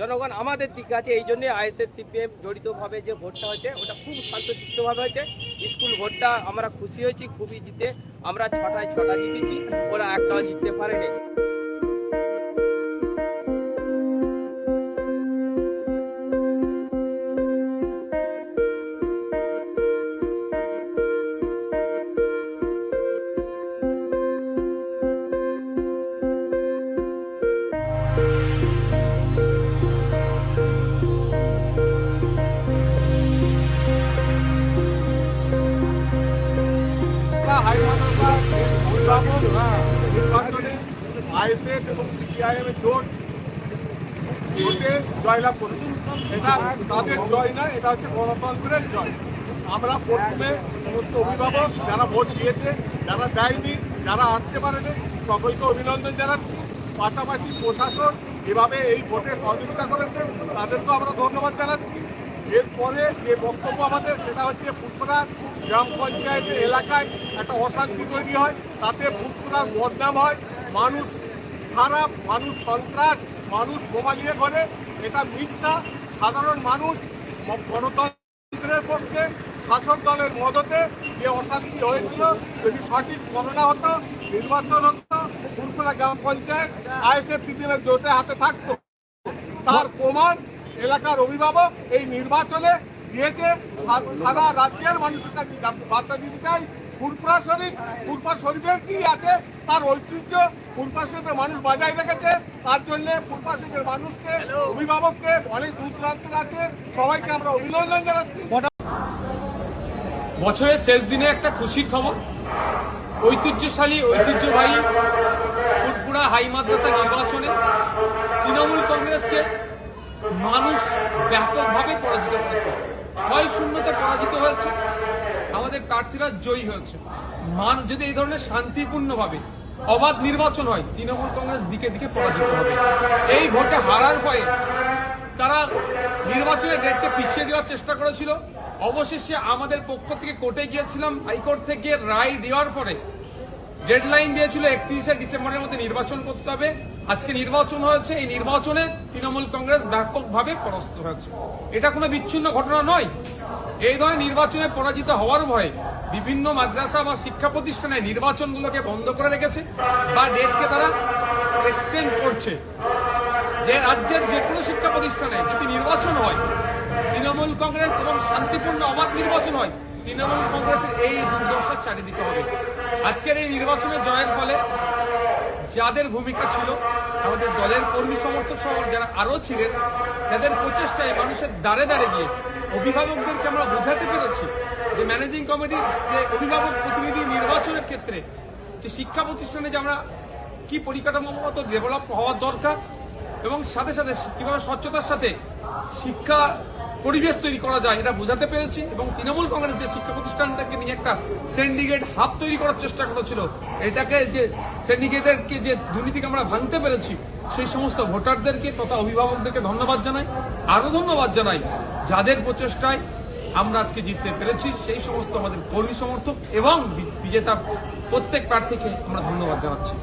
জনগণ আমাদের দিক আছে, এই জন্য আইএসএফ, সিপিএম জড়িতভাবে যে ভোটটা হয়েছে, ওটা খুব শান্তশিষ্টভাবে হয়েছে। স্কুল ভোটটা আমরা খুশি হয়েছি, খুবই জিতে আমরা ছটায় ছটা জিতেছি, ওরা একটাও জিততে পারেনি। নির্বাচনে আইএসএফ এবং সিপিআইএম এর জোট ভোটে জয়লাভ করেছে এটা তাদের জয় না এটা হচ্ছে গণতন্ত্রের জয় আমরা প্রথমে সমস্ত অভিভাবক যারা ভোট দিয়েছে, যারা দেয়নি, যারা আসতে পারেনি, সকলকে অভিনন্দন জানাচ্ছি। পাশাপাশি প্রশাসন এভাবে এই ভোটে সহযোগিতা করেছে, তাদেরকেও আমরা ধন্যবাদ জানাচ্ছি। এরপরে যে বক্তব্য আমাদের, সেটা হচ্ছে ফুটপুরা গ্রাম পঞ্চায়েতের এলাকায় একটা অশান্তি তৈরি হয়। তাতে ফুটপুরার বদনাম হয়। মানুষ খারাপ, মানুষ সন্ত্রাস, মানুষ বোমা নিয়ে করে এটা মিথ্যা। সাধারণ মানুষ গণতন্ত্রের পক্ষে, শাসক দলের মদতে যে অশান্তি হয়েছিল, যদি সঠিক গণনা হতো, নির্বাচন হতো ফুটপুরা গ্রাম পঞ্চায়েত আইএসএফ সিপিএমের জোটে হাতে থাকতো। তার প্রমাণ এলাকার অভিভাবক এই নির্বাচনে দিয়েছে সারা রাজ্যের মানুষের কাছে বার্তা দিতে চাই ফুরপুরা শরীফ ফুরপুরা শরীফের কি আছে তার ঐতিহ্য ফুরপুরা শরীফের মানুষ বজায় রেখেছে তার জন্য ফুরপুরা শরীফের মানুষকে অভিভাবককে অনেক দূর দূরান্ত আছে সবাইকে আমরা অভিনন্দন জানাচ্ছি। বছরের শেষ দিনে একটা খুশির খবর। ঐতিহ্যশালী ঐতিহ্যবাহী ফুরফুরা হাই মাদ্রাসা নির্বাচনে তৃণমূল কংগ্রেসকে মানুষ ব্যাপকভাবে পরাজিত হয়েছে। ছয় শূন্যতে পরাজিত হয়েছে। আমাদের প্রার্থীরা জয়ী হয়েছে। মান, যদি এই ধরনের শান্তিপূর্ণভাবে অবাধ নির্বাচন হয়, তৃণমূল কংগ্রেস দিকে দিকে পরাজিত হবে। এই ভোটে হারার ভয়ে তারা নির্বাচনের ডেটকে পিছিয়ে দেওয়ার চেষ্টা করেছিল। অবশেষে আমাদের পক্ষ থেকে কোর্টে গিয়েছিলাম, হাইকোর্ট থেকে রায় দেওয়ার পরে ডেডলাইন দিয়েছিল একত্রিশে ডিসেম্বরের মধ্যে নির্বাচন করতে হবে। আজকে নির্বাচন হয়েছে, এই নির্বাচনে তৃণমূল কংগ্রেস ব্যাপকভাবে পরাস্ত হয়েছে। এটা কোনো বিচ্ছিন্ন ঘটনা নয়। এই ধরনের নির্বাচনে পরাজিত হওয়ার ভয়ে বিভিন্ন মাদ্রাসা বা শিক্ষা প্রতিষ্ঠানে নির্বাচনগুলোকে বন্ধ করে রেখেছে বা ডেটকে তারা এক্সটেন্ড করছে। যে রাজ্যের যে কোনো শিক্ষা প্রতিষ্ঠানে যদি নির্বাচন হয়, তৃণমূল কংগ্রেস এবং শান্তিপূর্ণ অবাধ নির্বাচন হয়, তৃণমূল কংগ্রেসের এই দুর্দশার চারিদিকে হবে। আজকের এই নির্বাচনে জয়ের ফলে যাদের ভূমিকা ছিল, আমাদের দলের কর্মী সমর্থক সহ যারা আরও ছিলেন তাদের প্রচেষ্টায় মানুষের দ্বারে দ্বারে গিয়ে অভিভাবকদেরকে আমরা বোঝাতে পেরেছি যে ম্যানেজিং কমিটির যে অভিভাবক প্রতিনিধি নির্বাচনের ক্ষেত্রে যে শিক্ষা প্রতিষ্ঠানে যে আমরা কি পরিকাঠামোগত ডেভেলপ হওয়ার দরকার এবং সাথে সাথে কীভাবে স্বচ্ছতার সাথে শিক্ষা পরিবেশ তৈরি করা যায়, এটা বোঝাতে পেরেছি। এবং তৃণমূল কংগ্রেস যে শিক্ষা প্রতিষ্ঠানটাকে নিয়ে একটা সিন্ডিকেট হাব তৈরি করার চেষ্টা করেছিল, এটাকে যে সিন্ডিকেটেরকে যে দুর্নীতিকে আমরা ভাঙতে পেরেছি, সেই সমস্ত ভোটারদেরকে তথা অভিভাবকদেরকে ধন্যবাদ জানাই। আরও ধন্যবাদ জানাই, যাদের প্রচেষ্টায় আমরা আজকে জিততে পেরেছি, সেই সমস্ত আমাদের কর্মী সমর্থক এবং বিজেতা প্রত্যেক প্রার্থীকে আমরা ধন্যবাদ জানাচ্ছি।